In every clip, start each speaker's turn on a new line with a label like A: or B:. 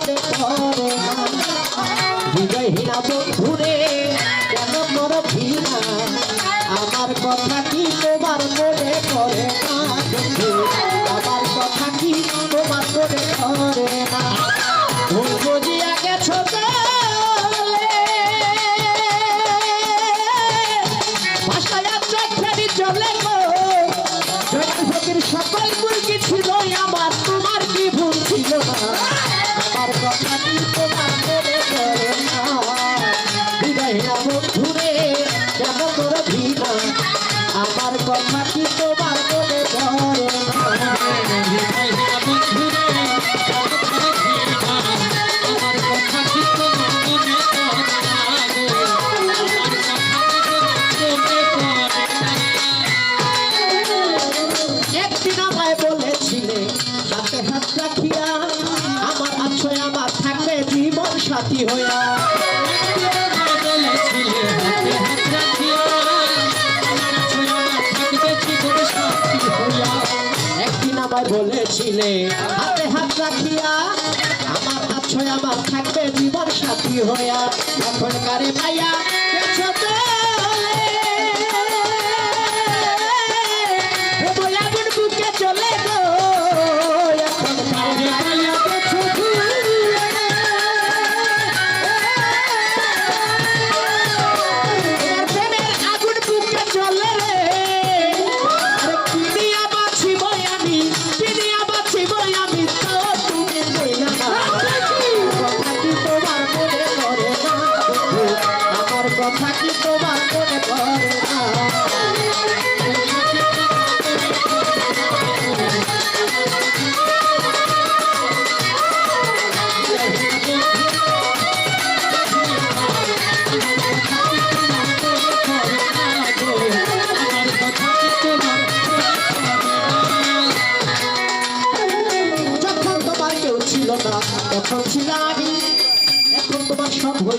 A: মনে পড়ে না হৃদয়হীনা বন্ধুরে কেন মর ভিনা আমার কথা কি তোমার মনে পড়ে না? আমার কথা কি তোমার না একদিন আমায় বলেছিলে হাতে হাত রাখিয়া আমার আছয় আমার থাকবে জীবন সাথী হইয়া। বলেছিলে। হাতে হাত রাখিয়া আমার আছয় আমার থাকবে জীবন সাথী হইয়া। এখন কারে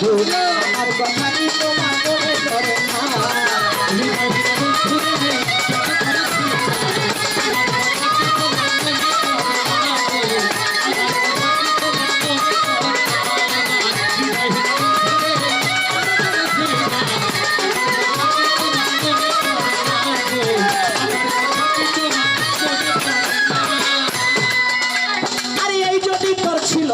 A: আমার কথা তোমার মনে পড়ে না আরে ছিল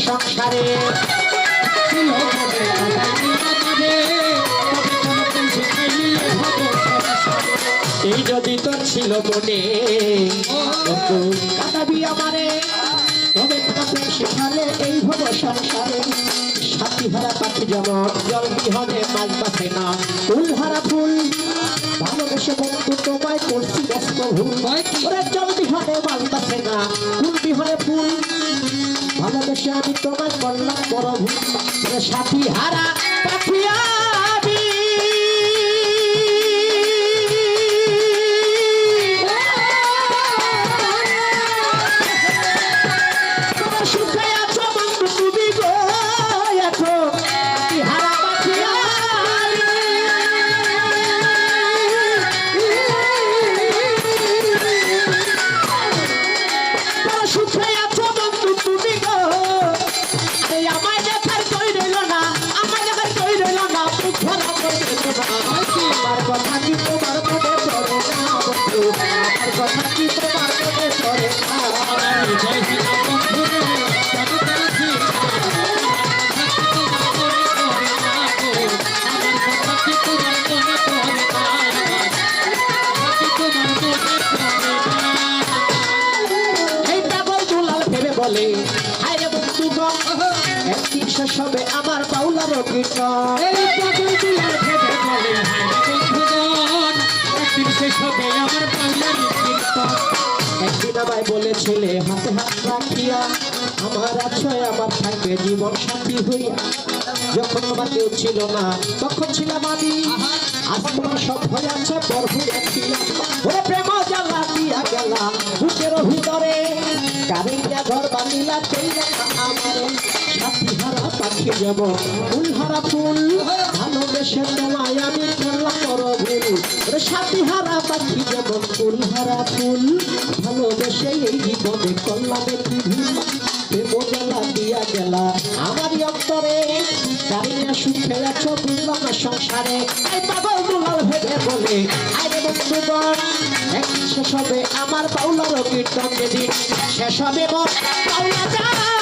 A: সংসারে। এই যদি তোর ছিল মনে কাটাবি আমারে তবে প্রেম এই ভব সংসারে সাথী হারা পাখি যেমন জল বিহনে মাছ বাঁচে না ফুল হারা ফুল ভালোবেসে বন্ধু তোমায় করছি ব্যস্ত ভুল
B: কি?
A: জল বিহনে মাছ বাঁচে না ফুল বিহনে ফুল ভালোবেসে আমি তোমায় করলাম বড় ভুল সাথী হারা পাখি বলে আরে বন্ধুগণ একদিন শেষ হবে আমার বাউলার কীর্তন
B: এই পাগল দুলাল ভেবে বলে একদিন শেষ হবে আমার বাউলারি কীর্তন
A: একদিন আমায় বলেছিলে হাতে হাত রাখিয়া আমার আছে আমার থাকবে জীবন সাথী হইয়া। যখন আমার কেউ ছিল না তখন ছিলাম আমি। আজ তোমার সব হয়ে আছে বানিলা চইলা আমারে সাথী হারা পাখি যাব ফুল হারা ফুল, ভালোবেসে তোমায় আমি খেলা বড় ভুল সাথী হারা পাখি যাব ফুল হারা ফুল, ভালোবেসে এই জীবনে করলাম দিয়া গেলা। আমারই সংসারে। এই পাগল দুলাল ভেবে শেষ হবে আমার পাউলার কীর্তন যেদিন। শেষ হবে মোর বাউলা